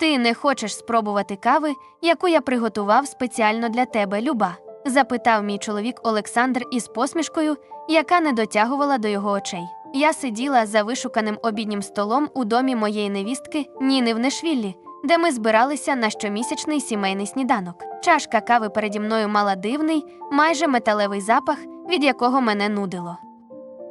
Ти не хочеш спробувати кави, яку я приготував спеціально для тебе, Люба? запитав мій чоловік Олександр із посмішкою, яка не дотягувала до його очей. Я сиділа за вишуканим обіднім столом у домі моєї невістки Ніни в Нешвіллі, де ми збиралися на щомісячний сімейний сніданок. Чашка кави переді мною мала дивний, майже металевий запах, від якого мене нудило.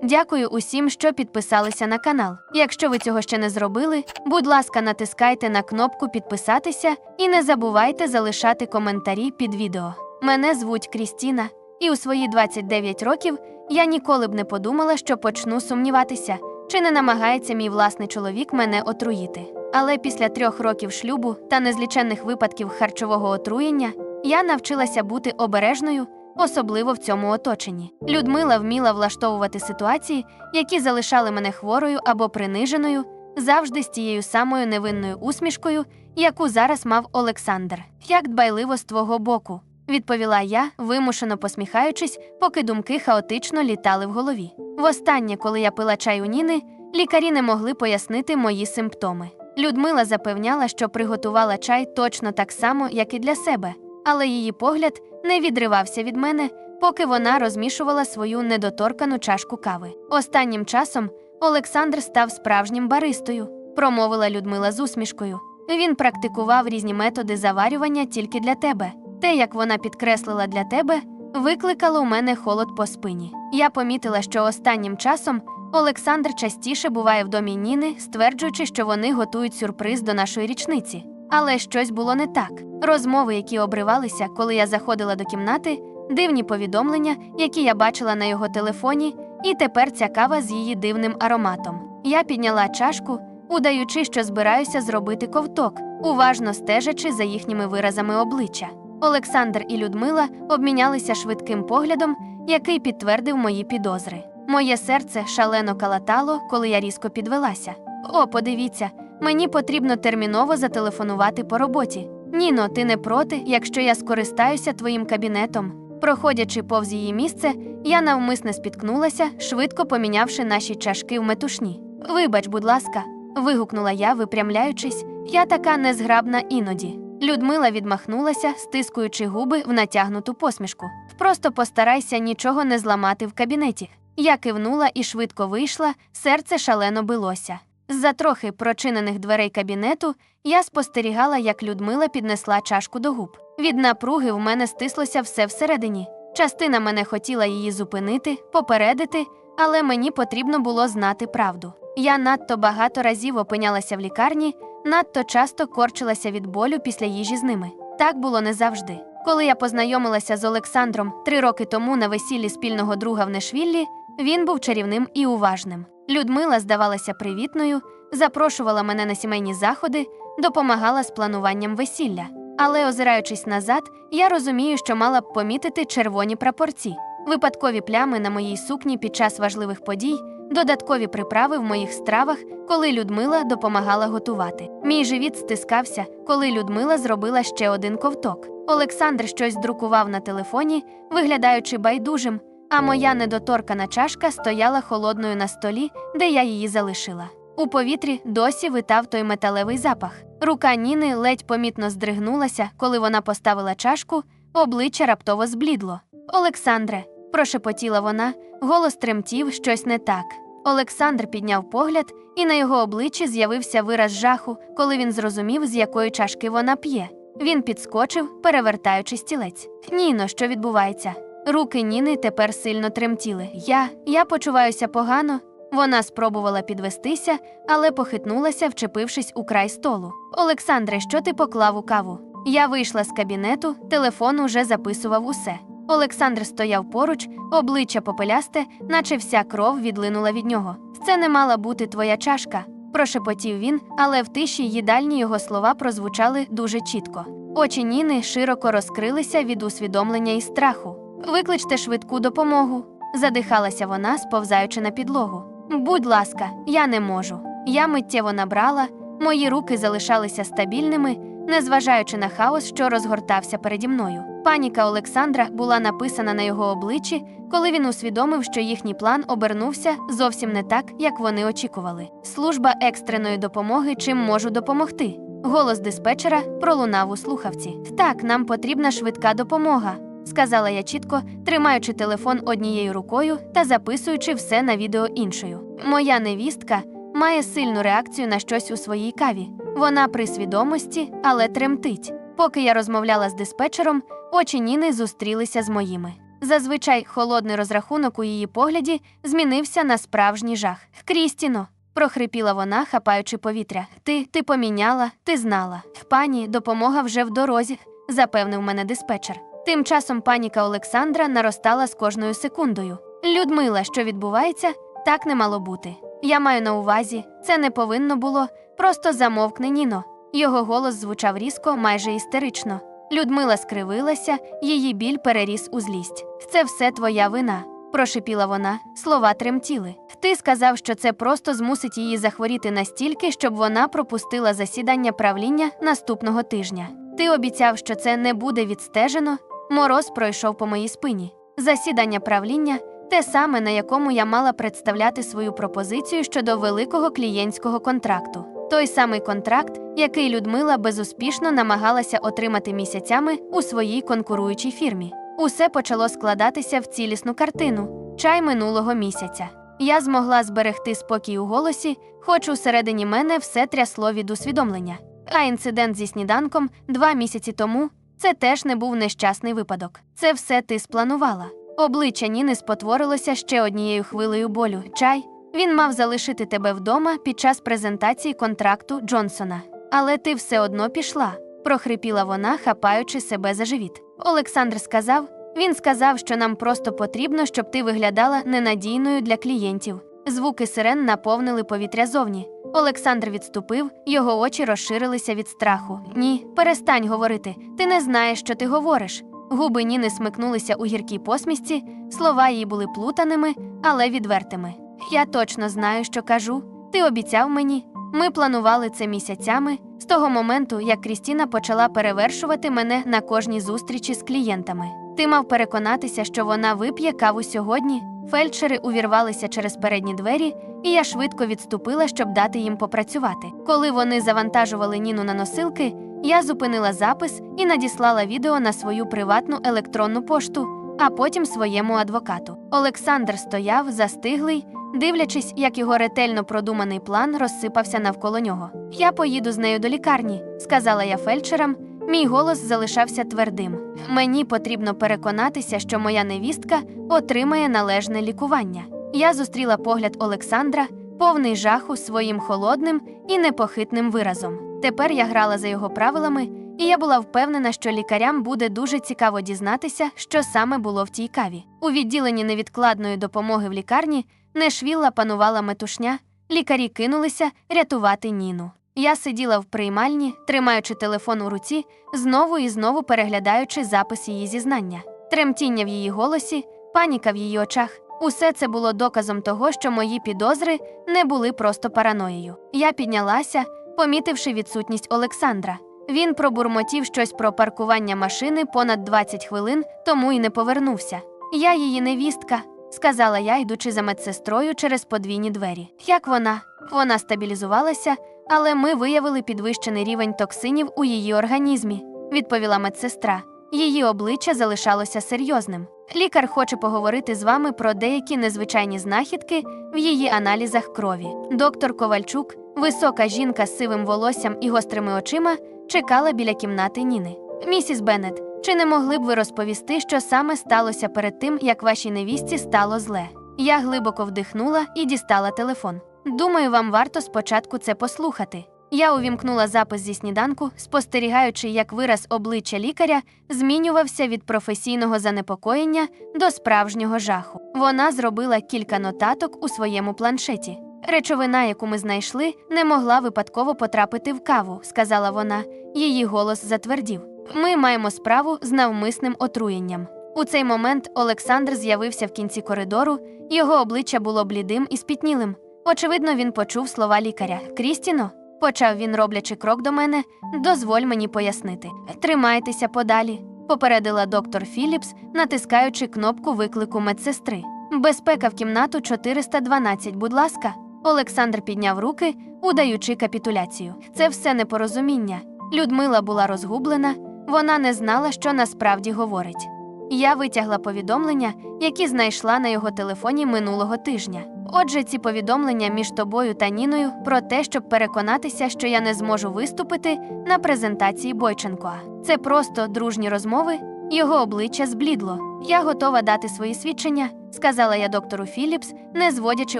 Дякую усім, що підписалися на канал. Якщо ви цього ще не зробили, будь ласка, натискайте на кнопку підписатися і не забувайте залишати коментарі під відео. Мене звуть Крістіна, і у свої 29 років я ніколи б не подумала, що почну сумніватися, чи не намагається мій власний чоловік мене отруїти. Але після трьох років шлюбу та незліченних випадків харчового отруєння я навчилася бути обережною, особливо в цьому оточенні. Людмила вміла влаштовувати ситуації, які залишали мене хворою або приниженою, завжди з тією самою невинною усмішкою, яку зараз мав Олександр. Як дбайливо з твого боку, відповіла я, вимушено посміхаючись, поки думки хаотично літали в голові. Востаннє, коли я пила чай у Ніни, лікарі не могли пояснити мої симптоми. Людмила запевняла, що приготувала чай точно так само, як і для себе, але її погляд не відривався від мене, поки вона розмішувала свою недоторкану чашку кави. Останнім часом Олександр став справжнім баристою, промовила Людмила з усмішкою. Він практикував різні методи заварювання тільки для тебе. Те, як вона підкреслила для тебе, викликало у мене холод по спині. Я помітила, що останнім часом Олександр частіше буває в домі Ніни, стверджуючи, що вони готують сюрприз до нашої річниці. Але щось було не так. Розмови, які обривалися, коли я заходила до кімнати, дивні повідомлення, які я бачила на його телефоні, і тепер ця кава з її дивним ароматом. Я підняла чашку, удаючи, що збираюся зробити ковток, уважно стежачи за їхніми виразами обличчя. Олександр і Людмила обмінялися швидким поглядом, який підтвердив мої підозри. Моє серце шалено калатало, коли я різко підвелася. О, подивіться, мені потрібно терміново зателефонувати по роботі. Ніно, ти не проти, якщо я скористаюся твоїм кабінетом. Проходячи повз її місце, я навмисне спіткнулася, швидко помінявши наші чашки в метушні. Вибач, будь ласка, вигукнула я, випрямляючись, я така незграбна іноді. Людмила відмахнулася, стискуючи губи в натягнуту посмішку. Просто постарайся нічого не зламати в кабінеті. Я кивнула і швидко вийшла, серце шалено билося. З-за трохи прочинених дверей кабінету я спостерігала, як Людмила піднесла чашку до губ. Від напруги в мене стислося все всередині. Частина мене хотіла її зупинити, попередити, але мені потрібно було знати правду. Я надто багато разів опинялася в лікарні, надто часто корчилася від болю після їжі з ними. Так було не завжди. Коли я познайомилася з Олександром три роки тому на весіллі спільного друга в Нешвіллі, він був чарівним і уважним. Людмила здавалася привітною, запрошувала мене на сімейні заходи, допомагала з плануванням весілля. Але, озираючись назад, я розумію, що мала б помітити червоні прапорці, випадкові плями на моїй сукні під час важливих подій, додаткові приправи в моїх стравах, коли Людмила допомагала готувати. Мій живіт стискався, коли Людмила зробила ще один ковток. Олександр щось друкував на телефоні, виглядаючи байдужим, а моя недоторкана чашка стояла холодною на столі, де я її залишила. У повітрі досі витав той металевий запах. Рука Ніни ледь помітно здригнулася, коли вона поставила чашку, обличчя раптово зблідло. Олександре, прошепотіла вона, голос тремтів щось не так. Олександр підняв погляд, і на його обличчі з'явився вираз жаху, коли він зрозумів, з якої чашки вона п'є. Він підскочив, перевертаючи стілець. Ніно, що відбувається? Руки Ніни тепер сильно тремтіли. Я, я почуваюся погано. Вона спробувала підвестися, але похитнулася, вчепившись у край столу. Олександре, що ти поклав у каву? Я вийшла з кабінету, телефон уже записував усе. Олександр стояв поруч, обличчя попелясте, наче вся кров відлинула від нього. Це не мала бути твоя чашка, прошепотів він, але в тиші їдальні його слова прозвучали дуже чітко. Очі Ніни широко розкрилися від усвідомлення і страху. Викличте швидку допомогу, задихалася вона, сповзаючи на підлогу. Будь ласка, я не можу. Я миттєво набрала, мої руки залишалися стабільними, незважаючи на хаос, що розгортався переді мною. Паніка Олександра була написана на його обличчі, коли він усвідомив, що їхній план обернувся зовсім не так, як вони очікували. Служба екстреної допомоги чим можу допомогти. Голос диспетчера пролунав у слухавці. Так, нам потрібна швидка допомога, сказала я чітко, тримаючи телефон однією рукою та записуючи все на відео іншою. Моя невістка має сильну реакцію на щось у своїй каві. Вона при свідомості, але тремтить. Поки я розмовляла з диспетчером, очі Ніни зустрілися з моїми. Зазвичай холодний розрахунок у її погляді змінився на справжній жах. Крістіно, прохрипіла вона, хапаючи повітря. Ти, ти поміняла, ти знала. Пані, допомога вже в дорозі, запевнив мене диспетчер. Тим часом паніка Олександра наростала з кожною секундою. Людмила, що відбувається, так не мало бути. Я маю на увазі, це не повинно було. Просто замовкни Ніно. Його голос звучав різко, майже істерично. Людмила скривилася, її біль переріс у злість. Це все твоя вина, прошипіла вона, слова тремтіли. Ти сказав, що це просто змусить її захворіти настільки, щоб вона пропустила засідання правління наступного тижня. Ти обіцяв, що це не буде відстежено. Мороз пройшов по моїй спині. Засідання правління те саме, на якому я мала представляти свою пропозицію щодо великого клієнтського контракту. Той самий контракт, який Людмила безуспішно намагалася отримати місяцями у своїй конкуруючій фірмі. Усе почало складатися в цілісну картину чай минулого місяця. Я змогла зберегти спокій у голосі, хоч усередині мене все трясло від усвідомлення. А інцидент зі сніданком два місяці тому це теж не був нещасний випадок. Це все ти спланувала. Обличчя Ніни спотворилося ще однією хвилею болю. Чай. Він мав залишити тебе вдома під час презентації контракту Джонсона. Але ти все одно пішла, прохрипіла вона, хапаючи себе за живіт. Олександр сказав: він сказав, що нам просто потрібно, щоб ти виглядала ненадійною для клієнтів. Звуки сирен наповнили повітря зовні. Олександр відступив, його очі розширилися від страху. Ні, перестань говорити. Ти не знаєш, що ти говориш. Губи Ніни смикнулися у гіркій посмішці, слова її були плутаними, але відвертими. Я точно знаю, що кажу. Ти обіцяв мені. Ми планували це місяцями з того моменту, як Крістіна почала перевершувати мене на кожній зустрічі з клієнтами. Ти мав переконатися, що вона вип'є каву сьогодні. Фельдшери увірвалися через передні двері, і я швидко відступила, щоб дати їм попрацювати. Коли вони завантажували Ніну на носилки, я зупинила запис і надіслала відео на свою приватну електронну пошту, а потім своєму адвокату. Олександр стояв, застиглий, дивлячись, як його ретельно продуманий план розсипався навколо нього. Я поїду з нею до лікарні, сказала я фельдшерам. Мій голос залишався твердим. Мені потрібно переконатися, що моя невістка отримає належне лікування. Я зустріла погляд Олександра, повний жаху своїм холодним і непохитним виразом. Тепер я грала за його правилами, і я була впевнена, що лікарям буде дуже цікаво дізнатися, що саме було в тій каві. У відділенні невідкладної допомоги в лікарні нешвілла панувала метушня, лікарі кинулися рятувати Ніну. Я сиділа в приймальні, тримаючи телефон у руці, знову і знову переглядаючи запис її зізнання. Тремтіння в її голосі, паніка в її очах. Усе це було доказом того, що мої підозри не були просто параноєю. Я піднялася, помітивши відсутність Олександра. Він пробурмотів щось про паркування машини понад 20 хвилин, тому й не повернувся. Я її невістка, сказала я, йдучи за медсестрою через подвійні двері. Як вона? Вона стабілізувалася, але ми виявили підвищений рівень токсинів у її організмі, відповіла медсестра. Її обличчя залишалося серйозним. Лікар хоче поговорити з вами про деякі незвичайні знахідки в її аналізах крові. Доктор Ковальчук, висока жінка з сивим волоссям і гострими очима, чекала біля кімнати Ніни. Місіс Беннет, чи не могли б ви розповісти, що саме сталося перед тим, як вашій невістці стало зле? Я глибоко вдихнула і дістала телефон. Думаю, вам варто спочатку це послухати. Я увімкнула запис зі сніданку, спостерігаючи, як вираз обличчя лікаря змінювався від професійного занепокоєння до справжнього жаху. Вона зробила кілька нотаток у своєму планшеті. Речовина, яку ми знайшли, не могла випадково потрапити в каву, сказала вона. Її голос затвердів. Ми маємо справу з навмисним отруєнням. У цей момент Олександр з'явився в кінці коридору, його обличчя було блідим і спітнілим. Очевидно, він почув слова лікаря. Крістіно, почав він, роблячи крок до мене, дозволь мені пояснити. Тримайтеся подалі, попередила доктор Філіпс, натискаючи кнопку виклику медсестри. Безпека в кімнату 412, будь ласка. Олександр підняв руки, удаючи капітуляцію. Це все непорозуміння. Людмила була розгублена, вона не знала, що насправді говорить. Я витягла повідомлення, які знайшла на його телефоні минулого тижня. Отже, ці повідомлення між тобою та Ніною про те, щоб переконатися, що я не зможу виступити на презентації Бойченка. Це просто дружні розмови. Його обличчя зблідло. Я готова дати свої свідчення, сказала я доктору Філіпс, не зводячи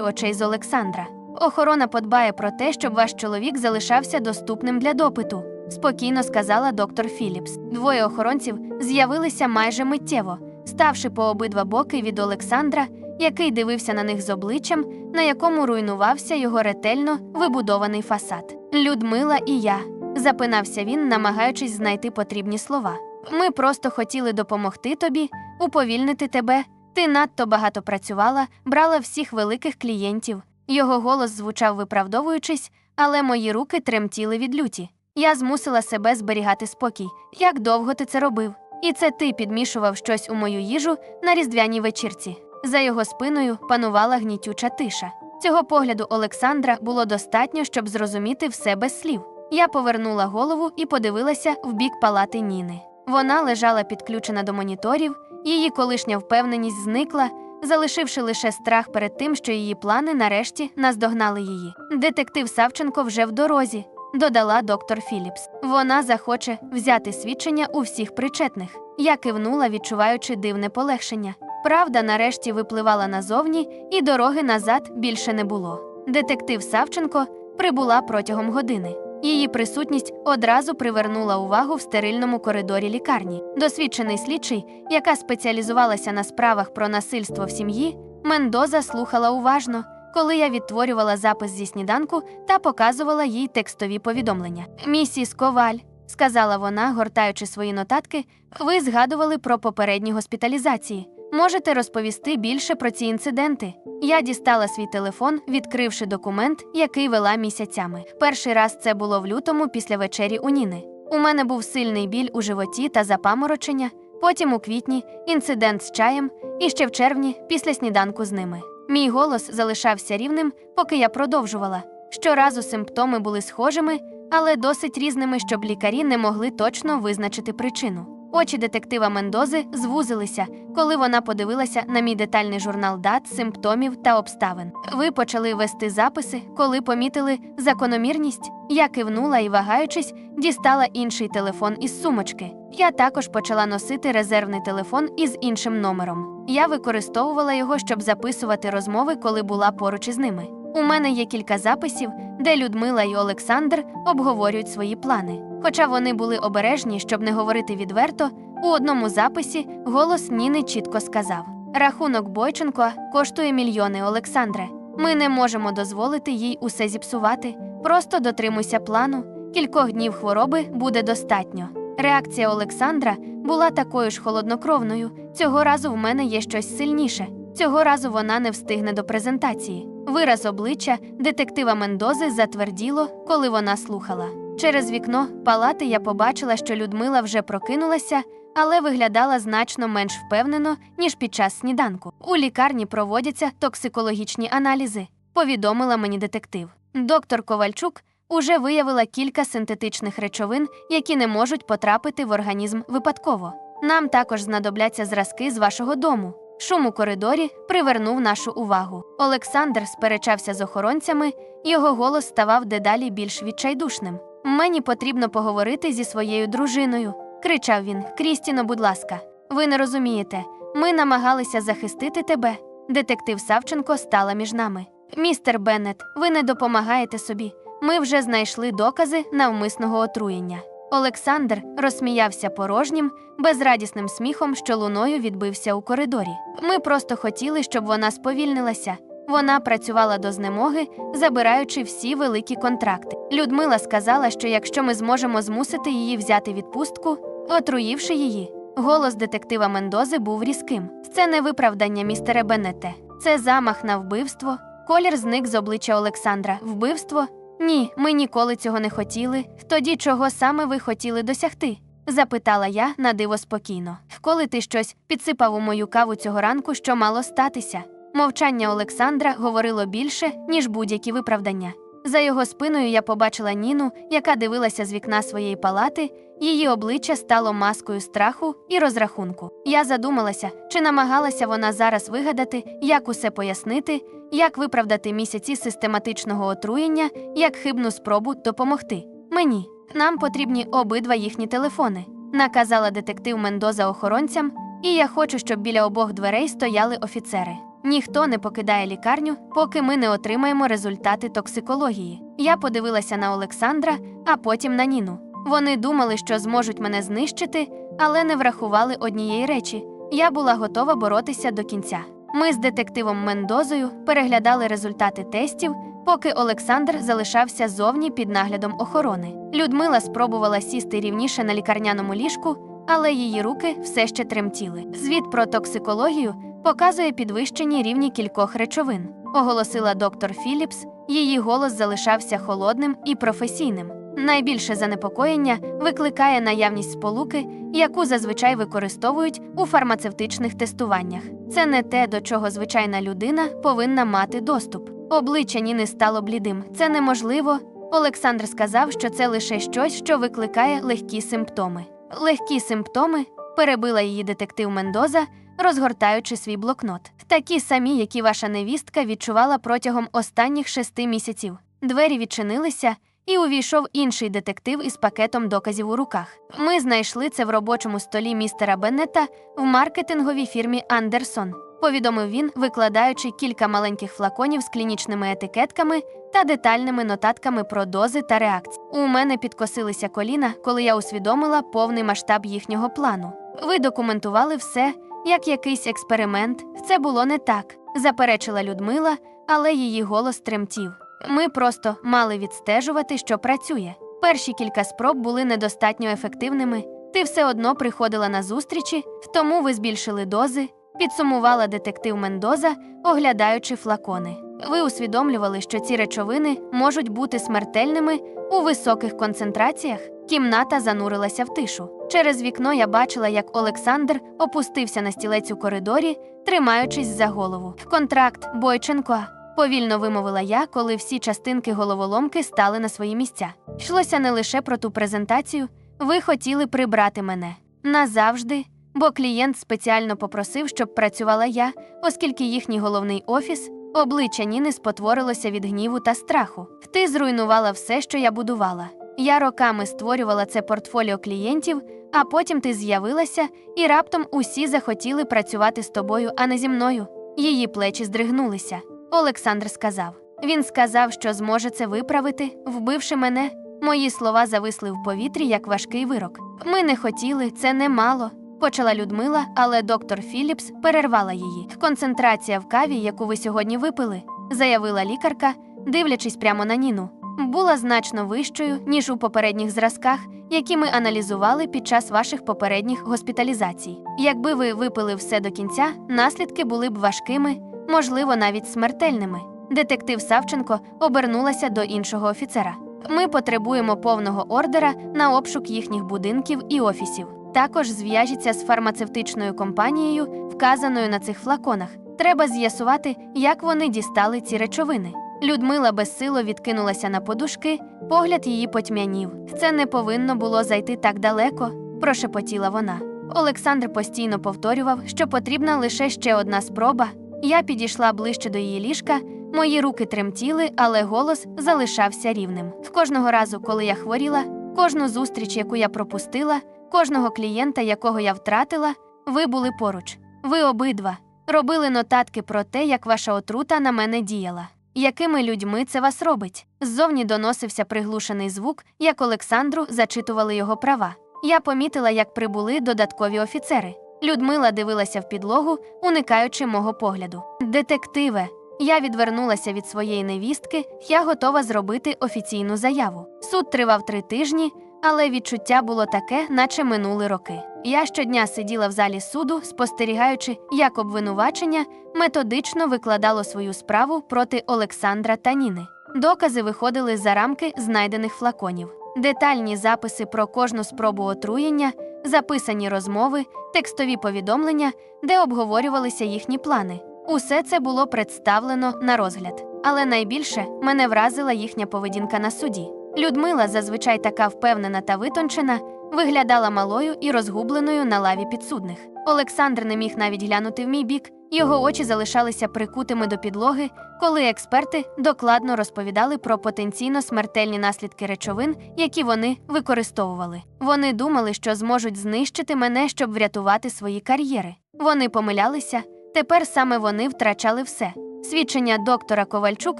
очей з Олександра. Охорона подбає про те, щоб ваш чоловік залишався доступним для допиту, спокійно сказала доктор Філіпс. Двоє охоронців з'явилися майже миттєво, ставши по обидва боки від Олександра, який дивився на них з обличчям, на якому руйнувався його ретельно вибудований фасад. Людмила і я, запинався він, намагаючись знайти потрібні слова. Ми просто хотіли допомогти тобі, уповільнити тебе. Ти надто багато працювала, брала всіх великих клієнтів. Його голос звучав виправдовуючись, але мої руки тремтіли від люті. Я змусила себе зберігати спокій. Як довго ти це робив? І це ти підмішував щось у мою їжу на різдвяній вечірці. За його спиною панувала гнітюча тиша. Цього погляду Олександра було достатньо, щоб зрозуміти все без слів. Я повернула голову і подивилася в бік палати Ніни. Вона лежала підключена до моніторів, її колишня впевненість зникла, залишивши лише страх перед тим, що її плани нарешті наздогнали її. Детектив Савченко вже в дорозі, додала доктор Філіпс. Вона захоче взяти свідчення у всіх причетних. Я кивнула, відчуваючи дивне полегшення. Правда нарешті випливала назовні, і дороги назад більше не було. Детектив Савченко прибула протягом години. Її присутність одразу привернула увагу в стерильному коридорі лікарні. Досвідчений слідчий, яка спеціалізувалася на справах про насильство в сім'ї, Мендоза слухала уважно, коли я відтворювала запис зі сніданку та показувала їй текстові повідомлення. Місіс Коваль, сказала вона, гортаючи свої нотатки, ви згадували про попередні госпіталізації. Можете розповісти більше про ці інциденти? Я дістала свій телефон, відкривши документ, який вела місяцями. Перший раз це було в лютому після вечері у Ніни. У мене був сильний біль у животі та запаморочення. Потім у квітні інцидент з чаєм, і ще в червні після сніданку з ними. Мій голос залишався рівним, поки я продовжувала. Щоразу симптоми були схожими, але досить різними, щоб лікарі не могли точно визначити причину. Очі детектива Мендози звузилися, коли вона подивилася на мій детальний журнал дат, симптомів та обставин. Ви почали вести записи, коли помітили закономірність. Я кивнула і, вагаючись, дістала інший телефон із сумочки. Я також почала носити резервний телефон із іншим номером. Я використовувала його, щоб записувати розмови, коли була поруч із ними. У мене є кілька записів, де Людмила і Олександр обговорюють свої плани. Хоча вони були обережні, щоб не говорити відверто, у одному записі голос Ніни чітко сказав: Рахунок Бойченко коштує мільйони, Олександре. Ми не можемо дозволити їй усе зіпсувати. Просто дотримуйся плану. Кількох днів хвороби буде достатньо. Реакція Олександра була такою ж холоднокровною. Цього разу в мене є щось сильніше. Цього разу вона не встигне до презентації. Вираз обличчя детектива Мендози затверділо, коли вона слухала. Через вікно палати я побачила, що Людмила вже прокинулася, але виглядала значно менш впевнено, ніж під час сніданку. У лікарні проводяться токсикологічні аналізи, повідомила мені детектив. Доктор Ковальчук уже виявила кілька синтетичних речовин, які не можуть потрапити в організм випадково. Нам також знадобляться зразки з вашого дому. Шум у коридорі привернув нашу увагу. Олександр сперечався з охоронцями, його голос ставав дедалі більш відчайдушним. Мені потрібно поговорити зі своєю дружиною, кричав він. Крістіно, будь ласка, ви не розумієте. Ми намагалися захистити тебе. Детектив Савченко стала між нами. Містер Беннет, ви не допомагаєте собі. Ми вже знайшли докази навмисного отруєння. Олександр розсміявся порожнім, безрадісним сміхом, що луною відбився у коридорі. Ми просто хотіли, щоб вона сповільнилася. Вона працювала до знемоги, забираючи всі великі контракти. Людмила сказала, що якщо ми зможемо змусити її взяти відпустку, отруївши її. Голос детектива Мендози був різким. Це не виправдання, містере Беннете. Це замах на вбивство. Колір зник з обличчя Олександра. Вбивство? Ні, ми ніколи цього не хотіли. Тоді чого саме ви хотіли досягти? запитала я на диво спокійно. Коли ти щось підсипав у мою каву цього ранку, що мало статися? Мовчання Олександра говорило більше, ніж будь-які виправдання. За його спиною я побачила Ніну, яка дивилася з вікна своєї палати. Її обличчя стало маскою страху і розрахунку. Я задумалася, чи намагалася вона зараз вигадати, як усе пояснити, як виправдати місяці систематичного отруєння, як хибну спробу допомогти. Мені нам потрібні обидва їхні телефони, наказала детектив Мендоза охоронцям, і я хочу, щоб біля обох дверей стояли офіцери. Ніхто не покидає лікарню, поки ми не отримаємо результати токсикології. Я подивилася на Олександра, а потім на Ніну. Вони думали, що зможуть мене знищити, але не врахували однієї речі. Я була готова боротися до кінця. Ми з детективом Мендозою переглядали результати тестів, поки Олександр залишався зовні під наглядом охорони. Людмила спробувала сісти рівніше на лікарняному ліжку, але її руки все ще тремтіли. Звіт про токсикологію показує підвищені рівні кількох речовин, оголосила доктор Філіпс. Її голос залишався холодним і професійним. Найбільше занепокоєння викликає наявність сполуки, яку зазвичай використовують у фармацевтичних тестуваннях. Це не те, до чого звичайна людина повинна мати доступ. Обличчя Ніни стало блідим. Це неможливо. Олександр сказав, що це лише щось, що викликає легкі симптоми. Легкі симптоми перебила її детектив Мендоза, розгортаючи свій блокнот. Такі самі, які ваша невістка відчувала протягом останніх шести місяців. Двері відчинилися, і увійшов інший детектив із пакетом доказів у руках. Ми знайшли це в робочому столі містера Беннета в маркетинговій фірмі Андерсон. Повідомив він, викладаючи кілька маленьких флаконів з клінічними етикетками та детальними нотатками про дози та реакції. У мене підкосилися коліна, коли я усвідомила повний масштаб їхнього плану. Ви документували все як якийсь експеримент. Це було не так, заперечила Людмила, але її голос тремтів. Ми просто мали відстежувати, що працює. Перші кілька спроб були недостатньо ефективними. Ти все одно приходила на зустрічі, тому ви збільшили дози, підсумувала детектив Мендоза, оглядаючи флакони. Ви усвідомлювали, що ці речовини можуть бути смертельними у високих концентраціях. Кімната занурилася в тишу. Через вікно я бачила, як Олександр опустився на стілець у коридорі, тримаючись за голову. Контракт Бойченко. Повільно вимовила я, коли всі частинки головоломки стали на свої місця. Йшлося не лише про ту презентацію, ви хотіли прибрати мене назавжди, бо клієнт спеціально попросив, щоб працювала я, оскільки їхній головний офіс, обличчя Ніни спотворилося від гніву та страху. Ти зруйнувала все, що я будувала. Я роками створювала це портфоліо клієнтів, а потім ти з'явилася, і раптом усі захотіли працювати з тобою, а не зі мною. Її плечі здригнулися. Олександр сказав. Він сказав, що зможе це виправити, вбивши мене. Мої слова зависли в повітрі як важкий вирок. Ми не хотіли, це немало. Почала Людмила, але доктор Філіпс перервала її. Концентрація в каві, яку ви сьогодні випили, заявила лікарка, дивлячись прямо на Ніну, була значно вищою, ніж у попередніх зразках, які ми аналізували під час ваших попередніх госпіталізацій. Якби ви випили все до кінця, наслідки були б важкими, можливо, навіть смертельними. Детектив Савченко обернулася до іншого офіцера. Ми потребуємо повного ордера на обшук їхніх будинків і офісів. Також зв'яжіться з фармацевтичною компанією, вказаною на цих флаконах. Треба з'ясувати, як вони дістали ці речовини. Людмила безсило відкинулася на подушки, погляд її потьмянів. Це не повинно було зайти так далеко, прошепотіла вона. Олександр постійно повторював, що потрібна лише ще одна спроба. Я підійшла ближче до її ліжка, мої руки тремтіли, але голос залишався рівним. Кожного разу, коли я хворіла, кожну зустріч, яку я пропустила, кожного клієнта, якого я втратила, ви були поруч. Ви обидва робили нотатки про те, як ваша отрута на мене діяла. Якими людьми це вас робить? Ззовні доносився приглушений звук, як Олександру зачитували його права. Я помітила, як прибули додаткові офіцери. Людмила дивилася в підлогу, уникаючи мого погляду. Детективе, я відвернулася від своєї невістки, я готова зробити офіційну заяву. Суд тривав три тижні, але відчуття було таке, наче минули роки. Я щодня сиділа в залі суду, спостерігаючи, як обвинувачення методично викладало свою справу проти Олександра та Ніни. Докази виходили за рамки знайдених флаконів. Детальні записи про кожну спробу отруєння, записані розмови, текстові повідомлення, де обговорювалися їхні плани. Усе це було представлено на розгляд. Але найбільше мене вразила їхня поведінка на суді. Людмила, зазвичай така впевнена та витончена, виглядала малою і розгубленою на лаві підсудних. Олександр не міг навіть глянути в мій бік, його очі залишалися прикутими до підлоги, коли експерти докладно розповідали про потенційно смертельні наслідки речовин, які вони використовували. Вони думали, що зможуть знищити мене, щоб врятувати свої кар'єри. Вони помилялися. Тепер саме вони втрачали все. Свідчення доктора Ковальчук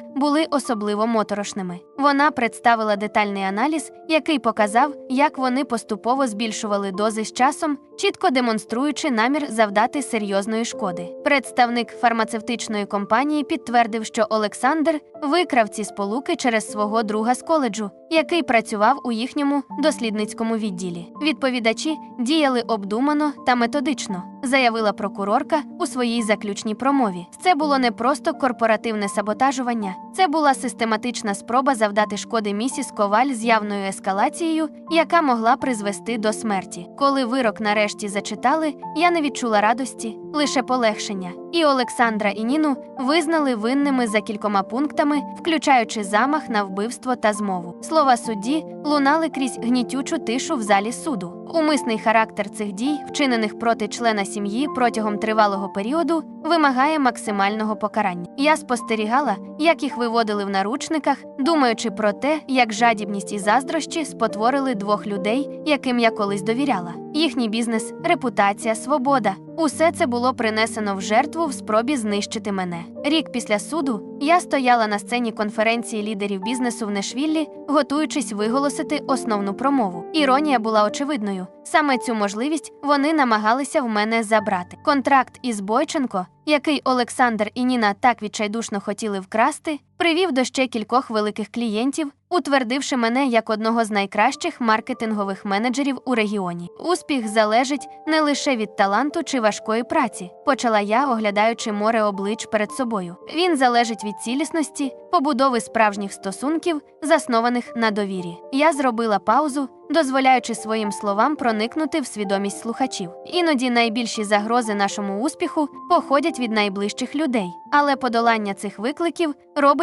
були особливо моторошними. Вона представила детальний аналіз, який показав, як вони поступово збільшували дози з часом, чітко демонструючи намір завдати серйозної шкоди. Представник фармацевтичної компанії підтвердив, що Олександр викрав ці сполуки через свого друга з коледжу, який працював у їхньому дослідницькому відділі. Відповідачі діяли обдумано та методично, заявила прокурорка у своїй заключній промові. Це було не просто корпоративне саботажування, це була систематична спроба завдати шкоди місіс Коваль з явною ескалацією, яка могла призвести до смерті. Коли вирок нарешті зачитали, я не відчула радості, лише полегшення. І Олександра і Ніну визнали винними за кількома пунктами, включаючи замах на вбивство та змову. Слова судді лунали крізь гнітючу тишу в залі суду. Умисний характер цих дій, вчинених проти члена сім'ї протягом тривалого періоду, вимагає максимального покарання. Я спостерігала, як їх виводили в наручниках, думаючи про те, як жадібність і заздрощі спотворили двох людей, яким я колись довіряла. Їхній бізнес, репутація, свобода усе це було принесено в жертву в спробі знищити мене. Рік після суду я стояла на сцені конференції лідерів бізнесу в Нешвіллі, готуючись виголосити основну промову. Іронія була очевидною. Саме цю можливість вони намагалися в мене забрати. Контракт із Бойченко, який Олександр і Ніна так відчайдушно хотіли вкрасти, привів до ще кількох великих клієнтів, утвердивши мене як одного з найкращих маркетингових менеджерів у регіоні. Успіх залежить не лише від таланту чи важкої праці, почала я, оглядаючи море облич перед собою. Він залежить від цілісності, побудови справжніх стосунків, заснованих на довірі. Я зробила паузу, дозволяючи своїм словам проникнути в свідомість слухачів. Іноді найбільші загрози нашому успіху походять від найближчих людей, але подолання цих викликів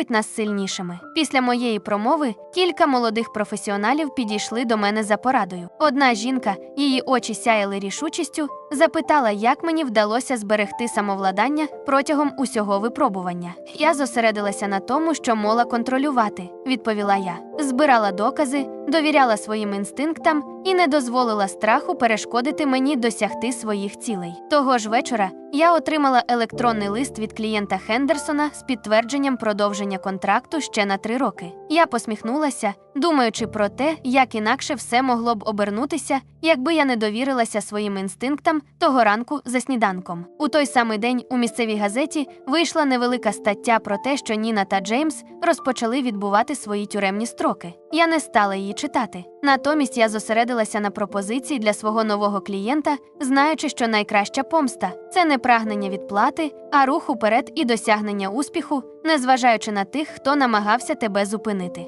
робить нас сильнішими. Після моєї промови кілька молодих професіоналів підійшли до мене за порадою. Одна жінка, її очі сяяли рішучістю, запитала, як мені вдалося зберегти самовладання протягом усього випробування. Я зосередилася на тому, що мола контролювати, відповіла я. Збирала докази, довіряла своїм інстинктам і не дозволила страху перешкодити мені досягти своїх цілей. Того ж вечора я отримала електронний лист від клієнта Хендерсона з підтвердженням продовження контракту ще на три роки. Я посміхнулася, думаючи про те, як інакше все могло б обернутися, якби я не довірилася своїм інстинктам того ранку за сніданком. У той самий день у місцевій газеті вийшла невелика стаття про те, що Ніна та Джеймс розпочали відбувати свої тюремні строки. Я не стала її читати. Натомість я зосередилася на пропозиції для свого нового клієнта, знаючи, що найкраща помста це не прагнення відплати, а рух уперед і досягнення успіху, незважаючи на тих, хто намагався тебе зупинити.